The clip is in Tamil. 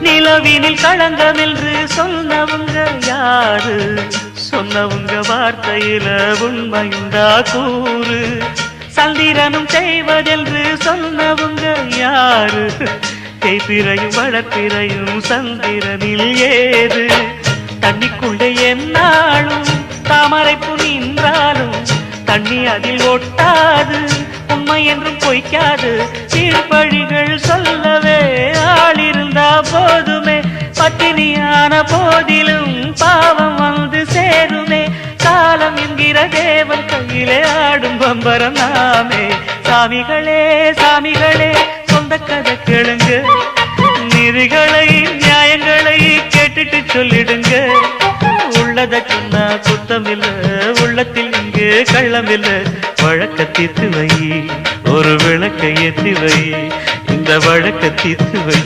நிலவினில் களங்கம் என்று சொன்னவங்க யாரு? சொன்னவங்க வார்த்தையில உண்மையுண்டா கூறு. சந்திரனும் செய்வதென்று சொன்னவங்க யாரு? தேய்பிரையும் வளர்ப்பிறையும் சந்திரனில் ஏது? தண்ணிக்குள்ளே என்னாலும் தாமரைப்பு நின்றாலும் தண்ணி அதில் ஒட்டாது உண்மை என்றும் பொய்க்காது ஆன போதிலும் பாவம் வந்து சேருமே. காலம் என்கிற தேவன் கையிலே ஆடும் பம்பரம் நாமே. சாமிகளே சாமிகளே சொந்த கதை கேளுங்க. நிதிகளை நியாயங்களை கேட்டுட்டு சொல்லிடுங்க. உள்ளத சொன்னா குத்தமில்ல உள்ளத்தில் இங்கு கள்ளமில்ல. வழக்க தீர்த்து வை ஒரு விளக்கை ஏத்தி வை. இந்த வழக்க தீர்த்து வை.